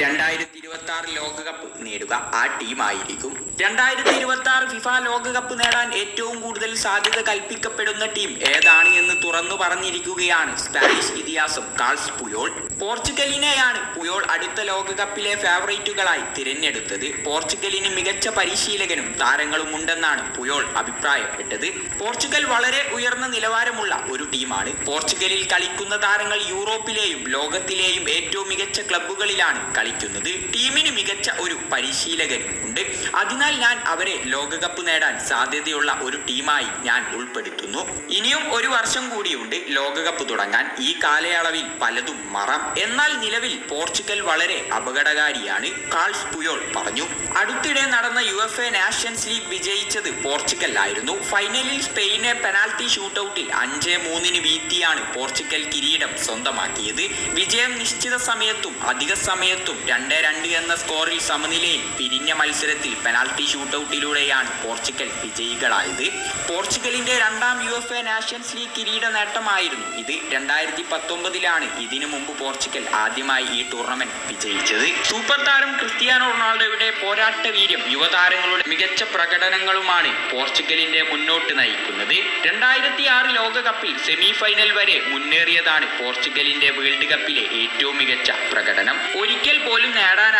രണ്ടായിരത്തി ഇരുപത്തി ആറ് ലോകകപ്പ് നേടുക ആ ടീമായിരിക്കും. രണ്ടായിരത്തി ഇരുപത്തി ആറ് ഫിഫ ലോകകപ്പ് നേടാൻ ഏറ്റവും കൂടുതൽ സാധ്യത കൽപ്പിക്കപ്പെടുന്ന ടീം ഏതാണ് എന്ന് തുറന്നു പറഞ്ഞിരിക്കുകയാണ് സ്പാനിഷ് ഇതിഹാസം കാൾസ് പുയോൾ. പോർച്ചുഗലിനെയാണ് പുയോൾ അടുത്ത ലോകകപ്പിലെ ഫേവറേറ്റുകളായി തിരഞ്ഞെടുത്തത്. പോർച്ചുഗലിന് മികച്ച പരിശീലകനും താരങ്ങളും ഉണ്ടെന്നാണ് പുയോൾ അഭിപ്രായപ്പെട്ടത്. പോർച്ചുഗൽ വളരെ ഉയർന്ന നിലവാരമുള്ള ഒരു ടീമാണ്. പോർച്ചുഗലിൽ കളിക്കുന്ന താരങ്ങൾ യൂറോപ്പിലെയും ലോകത്തിലെയും ഏറ്റവും മികച്ച ക്ലബ്ബുകളിലാണ് കളിക്കുന്നത്. ടീമിന് മികച്ച ഒരു പരിശീലകൻ ഉണ്ട് അതിനാൽ ഞാൻ അവരെ ലോകകപ്പ് നേടാൻ സാധ്യതയുള്ള ഒരു ടീമായി ഞാൻ ഉൾപ്പെടുത്തുന്നു. ഇനിയും ഒരു വർഷം കൂടിയുണ്ട് ലോകകപ്പ് തുടങ്ങാൻ. ഈ കാലയളവിൽ പലതും മറാം. എന്നാൽ നിലവിൽ പോർച്ചുഗൽ വളരെ അപകടകാരിയാണ് കാൾസ് പുയോൾ പറഞ്ഞു. അടുത്തിടെ നടന്ന U F A Nations League വിജയിച്ചത് പോർച്ചുഗൽ ആയിരുന്നു. ഫൈനലിൽ സ്പെയിനെ പെനാൽറ്റി ഷൂട്ടൌട്ടിൽ അഞ്ച് മൂന്നിന് വീഴ്ത്തിയാണ് പോർച്ചുഗൽ കിരീടം സ്വന്തമാക്കിയത്. വിജയം നിശ്ചിത സമയത്തും അധിക സമയത്തും രണ്ട് രണ്ട് എന്ന സ്കോറിൽ സമനിലയിൽ പിരിഞ്ഞ മത്സരത്തിൽ പെനാൽറ്റി ഷൂട്ടൌട്ടിലൂടെയാണ് പോർച്ചുഗൽ വിജയികളായത്. പോർച്ചുഗലിന്റെ രണ്ടാം U F A Nations League കിരീട നേട്ടമായിരുന്നു ഇത്. രണ്ടായിരത്തി പത്തൊമ്പതിലാണ് ഇതിനു മുമ്പ് പോർച്ചുഗൽ ആദ്യമായി ഈ ടൂർണമെന്റ് വിജയിച്ചത്. സൂപ്പർ താരം ക്രിസ്ത്യാനോ റൊണാൾഡോയുടെ പോരാട്ട വീര്യം യുവതാരങ്ങളുടെ മികച്ച പ്രകടനങ്ങളുമാണ് പോർച്ചുഗലിന്റെ മുന്നോട്ട് നയിക്കുന്നത്. രണ്ടായിരത്തി ആറ് ലോകകപ്പിൽ സെമി ഫൈനൽ വരെ മുന്നേറിയതാണ് പോർച്ചുഗലിന്റെ വേൾഡ് കപ്പിലെ ഏറ്റവും മികച്ച പ്രകടനം. ഒരിക്കൽ പോലും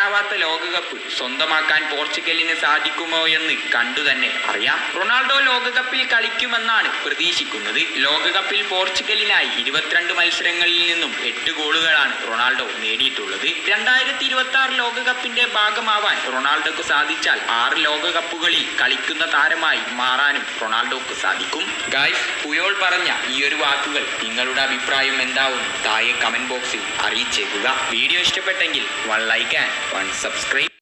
നേടാനാവാത്ത ലോകകപ്പ് സ്വന്തമാക്കാൻ പോർച്ചുഗലിന് സാധിക്കുമോ എന്ന് കണ്ടു തന്നെ അറിയാം. റൊണാൾഡോ ലോകകപ്പിൽ കളിക്കുമെന്നാണ് പ്രതീക്ഷിക്കുന്നത്. ലോകകപ്പിൽ പോർച്ചുഗലിനായി ഇരുപത്തിരണ്ട് മത്സരങ്ങളിൽ നിന്നും എട്ട് ഗോളുകളാണ് റൊണാൾഡോ നേടിയിട്ടുള്ളത്. രണ്ടായിരത്തി ഇരുപത്തി ആറ് ലോകകപ്പിന്റെ ഭാഗമാവാൻ റൊണാൾഡോക്ക് സാധിച്ചാൽ ആറ് ലോകകപ്പുകളിൽ കളിക്കുന്ന താരമായി മാറാനും റൊണാൾഡോക്ക് സാധിക്കും. ഗായ്സ് പുയോൾ പറഞ്ഞ ഈ ഒരു വാക്കുകൾ നിങ്ങളുടെ അഭിപ്രായം എന്താവും? താഴെ കമന്റ് ബോക്സിൽ അറിയിച്ചേക്കുക. വീഡിയോ ഇഷ്ടപ്പെട്ടെങ്കിൽ one like and one subscribe